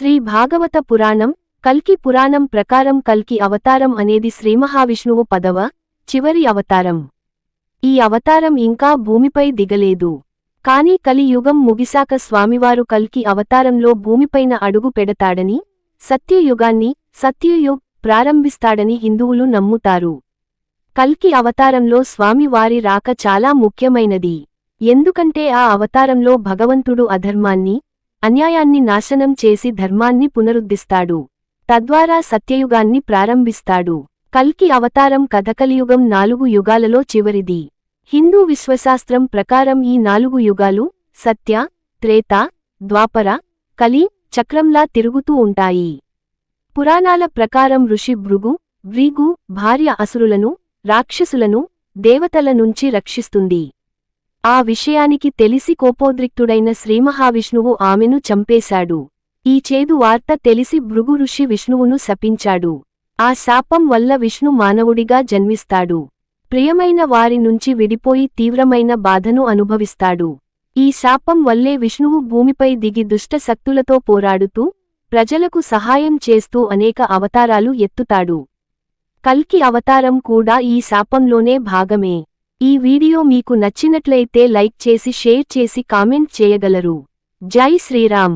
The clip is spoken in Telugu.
శ్రీ భాగవత పురాణం కల్కి పురాణం ప్రకారం కల్కి అవతారం అనేది శ్రీమహావిష్ణువు పదవ చివరి అవతారం. ఈ అవతారం ఇంకా భూమిపై దిగలేదు. కాని కలియుగం ముగిశాక స్వామివారు కల్కి అవతారంలో భూమిపైన అడుగు పెడతాడని సత్యయుగాన్ని సత్యయుగ్ ప్రారంభిస్తాడని హిందువులు నమ్ముతారు. కల్కి అవతారంలో స్వామివారి రాక చాలా ముఖ్యమైనది. ఎందుకంటే ఆ అవతారంలో భగవంతుడు అధర్మాన్ని అన్యాయాన్ని నాశనం చేసి ధర్మాన్ని పునరుద్ధిస్తాడు. తద్వారా సత్యయుగాన్ని ప్రారంభిస్తాడు. కల్కి అవతారం కథకలియుగం నాలుగు యుగాలలో చివరిది. హిందూ విశ్వశాస్త్రం ప్రకారం ఈ నాలుగు యుగాలు సత్య త్రేత ద్వాపర కలి చక్రంలా తిరుగుతూ ఉంటాయి. పురాణాల ప్రకారం ఋషి భృగు వ్రీగు భార్య అసురులను రాక్షసులను దేవతల నుంచి రక్షిస్తుంది. ఆ విషయానికి తెలిసి కోపోద్రిక్తుడైన శ్రీమహావిష్ణువు ఆమెను చంపేశాడు. ఈ చేదు వార్త తెలిసి భృగు ఋషి విష్ణువును శపించాడు. ఆ శాపం వల్ల విష్ణు మానవుడిగా జన్మిస్తాడు. ప్రియమైన వారి నుంచి విడిపోయి తీవ్రమైన బాధను అనుభవిస్తాడు. ఈ శాపం వల్లే విష్ణువు భూమిపై దిగి దుష్ట శక్తులతో పోరాడుతూ ప్రజలకు సహాయం చేస్తూ అనేక అవతారాలు ఎత్తుతాడు. కల్కి అవతారం కూడా ఈ శాపంలోనే భాగమే. ఈ వీడియో మీకు నచ్చినట్లయితే లైక్ చేసి షేర్ చేసి కామెంట్ చేయగలరు. జై శ్రీరామ్.